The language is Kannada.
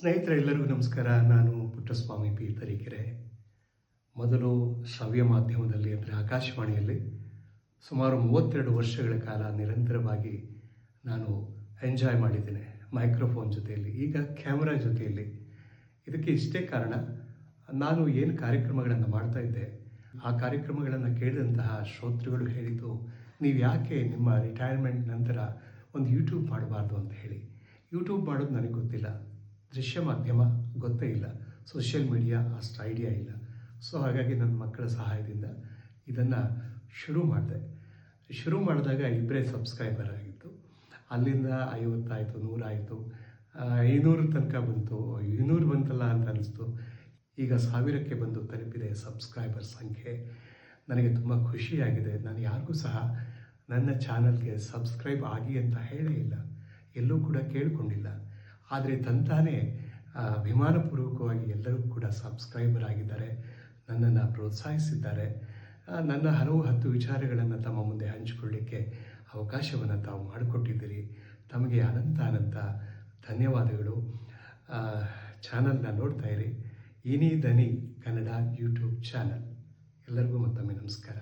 ಸ್ನೇಹಿತರೆಲ್ಲರಿಗೂ ನಮಸ್ಕಾರ. ನಾನು ಪುಟ್ಟಸ್ವಾಮಿ ಪಿ ತರೀಕೆರೆ ಮೊದಲು ಶ್ರವ್ಯ ಮಾಧ್ಯಮದಲ್ಲಿ, ಅಂದರೆ ಆಕಾಶವಾಣಿಯಲ್ಲಿ, ಸುಮಾರು ಮೂವತ್ತೆರಡು ವರ್ಷಗಳ ಕಾಲ ನಿರಂತರವಾಗಿ ನಾನು ಎಂಜಾಯ್ ಮಾಡಿದ್ದೇನೆ ಮೈಕ್ರೋಫೋನ್ ಜೊತೆಯಲ್ಲಿ, ಈಗ ಕ್ಯಾಮ್ರಾ ಜೊತೆಯಲ್ಲಿ. ಇದಕ್ಕೆ ಇಷ್ಟೇ ಕಾರಣ, ನಾನು ಏನು ಕಾರ್ಯಕ್ರಮಗಳನ್ನು ಮಾಡ್ತಾ ಇದ್ದೆ, ಆ ಕಾರ್ಯಕ್ರಮಗಳನ್ನು ಕೇಳಿದಂತಹ ಶ್ರೋತೃಗಳು ಹೇಳಿದ್ದು, ನೀವು ಯಾಕೆ ನಿಮ್ಮ ರಿಟೈರ್ಮೆಂಟ್ ನಂತರ ಒಂದು ಯೂಟ್ಯೂಬ್ ಮಾಡಬಾರ್ದು? ಅಂತ ಹೇಳಿ. ಯೂಟ್ಯೂಬ್ ಮಾಡೋದು ನನಗೆ ಗೊತ್ತಿಲ್ಲ. ದೃಶ್ಯ ಮಾಧ್ಯಮ ಗೊತ್ತೇ ಇಲ್ಲ. ಸೋಷಿಯಲ್ ಮೀಡಿಯಾ ಅಷ್ಟು ಐಡಿಯಾ ಇಲ್ಲ. ಸೊ ಹಾಗಾಗಿ ನನ್ನ ಮಕ್ಕಳ ಸಹಾಯದಿಂದ ಇದನ್ನು ಶುರು ಮಾಡಿದೆ. ಶುರು ಮಾಡಿದಾಗ ಇಬ್ಬರೇ ಸಬ್ಸ್ಕ್ರೈಬರ್ ಆಗಿತ್ತು ಅಲ್ಲಿಂದ ಐವತ್ತಾಯಿತು ನೂರಾಯಿತು ಐನೂರು ತನಕ ಬಂತು. ಐನೂರು ಬಂತಲ್ಲ ಅಂತ ಅನ್ನಿಸ್ತು ಈಗ ಸಾವಿರಕ್ಕೆ ಬಂದು ತಲುಪಿದೆ ಸಬ್ಸ್ಕ್ರೈಬರ್ ಸಂಖ್ಯೆ. ನನಗೆ ತುಂಬ ಖುಷಿಯಾಗಿದೆ. ನಾನು ಯಾರಿಗೂ ಸಹ ನನ್ನ ಚಾನಲ್ಗೆ ಸಬ್ಸ್ಕ್ರೈಬ್ ಆಗಿ ಅಂತ ಹೇಳೇ ಇಲ್ಲ. ಎಲ್ಲೂ ಕೂಡ ಕೇಳಿಕೊಂಡಿಲ್ಲ. ಆದರೆ ತಂತಾನೆ ಅಭಿಮಾನಪೂರ್ವಕವಾಗಿ ಎಲ್ಲರೂ ಕೂಡ ಸಬ್ಸ್ಕ್ರೈಬರ್ ಆಗಿದ್ದಾರೆ, ನನ್ನನ್ನು ಪ್ರೋತ್ಸಾಹಿಸಿದ್ದಾರೆ. ನನ್ನ ಹಲವು ಹತ್ತು ವಿಚಾರಗಳನ್ನು ತಮ್ಮ ಮುಂದೆ ಹಂಚಿಕೊಳ್ಳಿಕ್ಕೆ ಅವಕಾಶವನ್ನು ತಾವು ಮಾಡಿಕೊಟ್ಟಿದ್ದೀರಿ. ತಮಗೆ ಅನಂತ ಅನಂತ ಧನ್ಯವಾದಗಳು. ಚಾನಲ್ನ ನೋಡ್ತಾ ಇರಿ. ಇನಿ ದನಿ ಕನ್ನಡ ಯೂಟ್ಯೂಬ್ ಚಾನಲ್. ಎಲ್ಲರಿಗೂ ಮತ್ತೊಮ್ಮೆ ನಮಸ್ಕಾರ.